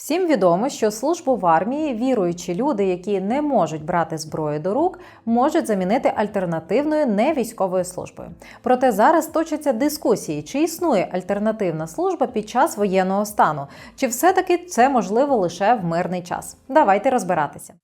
Всім відомо, що службу в армії віруючі люди, які не можуть брати зброю до рук, можуть замінити альтернативною невійськовою службою. Проте зараз точаться дискусії, чи існує альтернативна служба під час воєнного стану, чи все-таки це можливо лише в мирний час. Давайте розбиратися.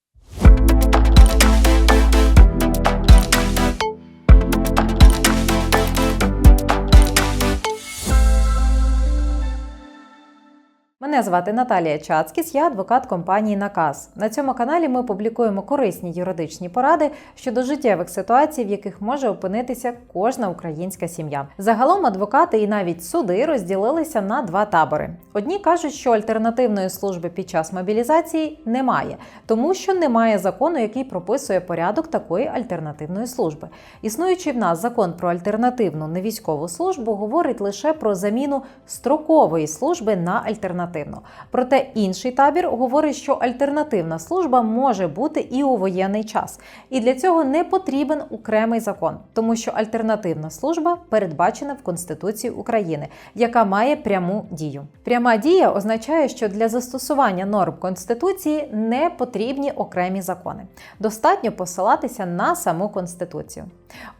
Мене звати Наталія Чацкіс, я адвокат компанії Наказ. На цьому каналі ми публікуємо корисні юридичні поради щодо життєвих ситуацій, в яких може опинитися кожна українська сім'я. Загалом адвокати і навіть суди розділилися на два табори. Одні кажуть, що альтернативної служби під час мобілізації немає, тому що немає закону, який прописує порядок такої альтернативної служби. Існуючий в нас закон про альтернативну невійськову службу говорить лише про заміну строкової служби на альтернативну. Проте інший табір говорить, що альтернативна служба може бути і у воєнний час, і для цього не потрібен окремий закон, тому що альтернативна служба передбачена в Конституції України, яка має пряму дію. Пряма дія означає, що для застосування норм Конституції не потрібні окремі закони. Достатньо посилатися на саму Конституцію.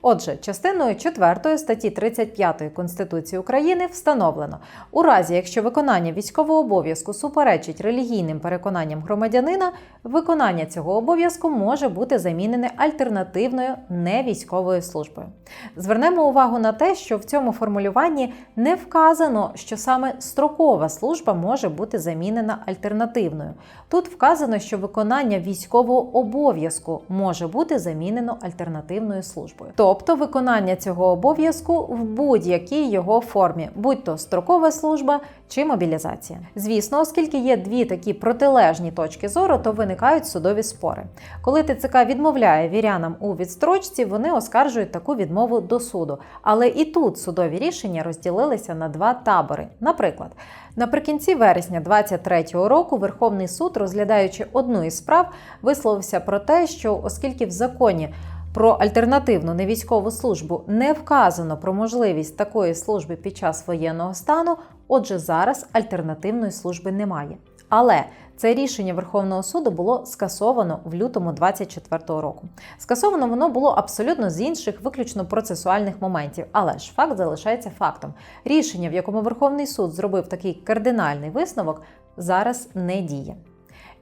Отже, частиною 4 статті 35 Конституції України встановлено, у разі якщо виконання військового обов'язку суперечить релігійним переконанням громадянина, виконання цього обов'язку може бути замінене альтернативною невійськовою службою. Звернемо увагу на те, що в цьому формулюванні не вказано, що саме строкова служба може бути замінена альтернативною. Тут вказано, що виконання військового обов'язку може бути замінено альтернативною службою, тобто виконання цього обов'язку в будь-якій його формі, будь то строкова служба чи мобілізація. Звісно, оскільки є дві такі протилежні точки зору, то виникають судові спори. Коли ТЦК відмовляє вірянам у відстрочці, вони оскаржують таку відмову до суду. Але і тут судові рішення розділилися на два табори. Наприклад, наприкінці вересня 2023 року Верховний суд, розглядаючи одну із справ, висловився про те, що оскільки в законі про альтернативну невійськову службу не вказано про можливість такої служби під час воєнного стану, отже, зараз альтернативної служби немає. Але це рішення Верховного суду було скасовано в лютому 2024 року. Скасовано воно було абсолютно з інших, виключно процесуальних моментів. Але ж факт залишається фактом. Рішення, в якому Верховний суд зробив такий кардинальний висновок, зараз не діє.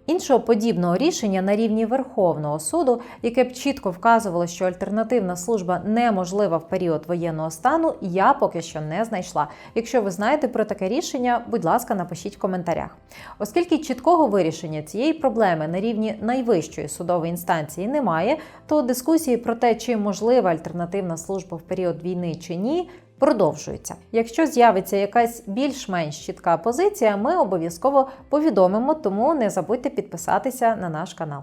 Іншого подібного рішення на рівні Верховного суду, яке б чітко вказувало, що альтернативна служба неможлива в період воєнного стану, я поки що не знайшла. Якщо ви знаєте про таке рішення, будь ласка, напишіть в коментарях. Оскільки чіткого вирішення цієї проблеми на рівні найвищої судової інстанції немає, то дискусії про те, чи можлива альтернативна служба в період війни чи ні. Продовжується. Якщо з'явиться якась більш-менш чітка позиція, ми обов'язково повідомимо, тому не забудьте підписатися на наш канал.